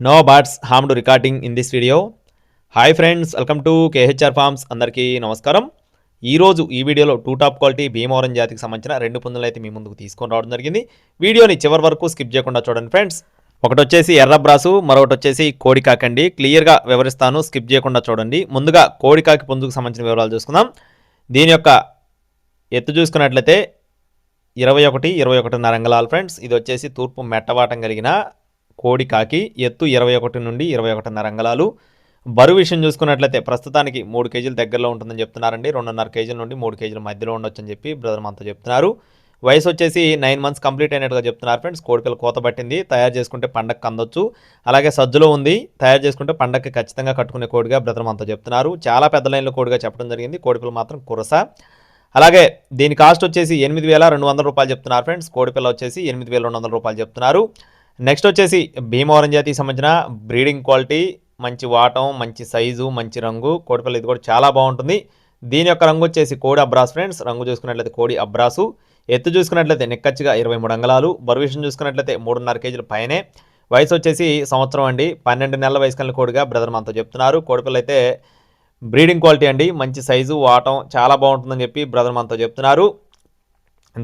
No birds harm to recording in this video hi friends welcome to KHR farms అందరికీ నమస్కారం. ఈరోజు ఈ వీడియోలో టూ టాప్ క్వాలిటీ భీమవరం జాతికి సంబంధించిన రెండు పుందులు అయితే మీ ముందుకు తీసుకొని రావడం జరిగింది. వీడియోని చివరి వరకు స్కిప్ చేయకుండా చూడండి ఫ్రెండ్స్ ఒకటి వచ్చేసి ఎర్రబ్రాసు మరొకటి వచ్చేసి కోడికాకండి. క్లియర్గా వివరిస్తాను స్కిప్ చేయకుండా చూడండి. ముందుగా కోడికాకి పుంజుకు సంబంధించిన వివరాలు చూసుకుందాం. దీని యొక్క ఎత్తు చూసుకున్నట్లయితే ఇరవై ఒకటి ఇరవై ఒకటిన్నర అంగళాలు ఫ్రెండ్స్ ఇది వచ్చేసి తూర్పు మెట్టవాటం కలిగిన కోడి కాకి ఎత్తు ఇరవై ఒకటి నుండి ఇరవై ఒకటిన్నర అంగళాలు. బరువు విషయం చూసుకున్నట్లయితే ప్రస్తుతానికి మూడు కేజీల దగ్గరలో ఉంటుందని చెప్తున్నారండి. రెండున్నర కేజీల నుండి మూడు కేజీల మధ్యలో ఉండొచ్చని చెప్పి బ్రదర్ మనతో చెప్తున్నారు. వయసు వచ్చేసి నైన్ మంత్స్ కంప్లీట్ అయినట్టుగా చెప్తున్నారు ఫ్రెండ్స్. కోడికలు కోత పట్టింది. తయారు చేసుకుంటే పండగకి అందొచ్చు. అలాగే సజ్జులో ఉంది. తయారు చేసుకుంటే పండగకి ఖచ్చితంగా కట్టుకునే కోడిగా బ్రదర్ మనతో చెప్తున్నారు. చాలా పెద్ద లైన్లో కోడిగా చెప్పడం జరిగింది. కోడిపిల్ల మాత్రం కురస. అలాగే దీని కాస్ట్ వచ్చేసి ఎనిమిది వేల రెండు వందల రూపాయలు చెప్తున్నారు ఫ్రెండ్స్. కోడిపిల్ల వచ్చేసి ఎనిమిది వేల రెండు వందల రూపాయలు చెప్తున్నారు. నెక్స్ట్ వచ్చేసి భీమవరం జాతికి సంబంధించిన బ్రీడింగ్ క్వాలిటీ మంచి వాటం మంచి సైజు మంచి రంగు కోడిపిల్ల ఇది కూడా చాలా బాగుంటుంది. దీని యొక్క రంగు వచ్చేసి కోడి అబ్రాస్ ఫ్రెండ్స్. రంగు చూసుకున్నట్లయితే కోడి అబ్రాసు. ఎత్తు చూసుకున్నట్లయితే నిక్కచ్చిగా ఇరవై మూడు అంగళాలు. బరువు చూసుకున్నట్లయితే మూడున్నర కేజీల పైనే. వయసు వచ్చేసి సంవత్సరం అండి. పన్నెండు నెలల వయసు కలిగిన కోడిగా బ్రదర్ మనతో చెప్తున్నారు. కోడిపిల్ల అయితే బ్రీడింగ్ క్వాలిటీ అండి. మంచి సైజు వాటం చాలా బాగుంటుందని చెప్పి బ్రదర్ మనతో చెప్తున్నారు.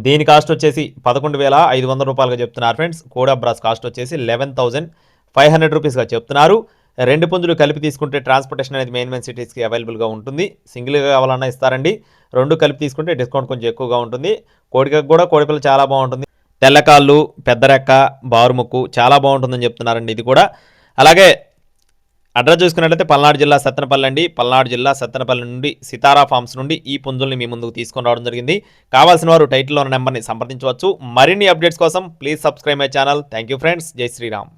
దీని కాస్ట్ వచ్చేసి పదకొండు వేల ఐదు వందల రూపాయలుగా చెప్తున్నారు ఫ్రెండ్స్. కోడా బ్రాస్ కాస్ట్ వచ్చేసి లెవెన్ థౌజండ్ ఫైవ్ హండ్రెడ్ రూపీస్గా చెప్తున్నారు. రెండు పుంజులు కలిపి తీసుకుంటే ట్రాన్స్పోర్టేషన్ అనేది మెయిన్ మెయిన్ సిటీస్కి అవైలబుల్గా ఉంటుంది. సింగిల్గా కావాలన్నా ఇస్తారండి. రెండు కలిపి తీసుకుంటే డిస్కౌంట్ కొంచెం ఎక్కువగా ఉంటుంది. కోడికకు కూడా కోడిపిల్ల చాలా బాగుంటుంది. తెల్లకాళ్ళు పెద్ద రెక్క బారుముక్కు చాలా బాగుంటుందని చెప్తున్నారండి ఇది కూడా. అలాగే అడ్రస్ చూసుకున్నట్లయితే పల్నాడు జిల్లా సత్తెనపల్లి అండి. పల్నాడు జిల్లా సత్తెనపల్లి నుండి సితారా ఫార్మ్స్ నుండి ఈ పుంజుల్ని మీ ముందుకు తీసుకొని రావడం జరిగింది. కావాల్సిన వారు టైటిల్లో ఉన్న నెంబర్ని సంప్రదించవచ్చు. మరిన్ని అప్డేట్స్ కోసం please subscribe my channel. Thank you friends. Jai Shriram.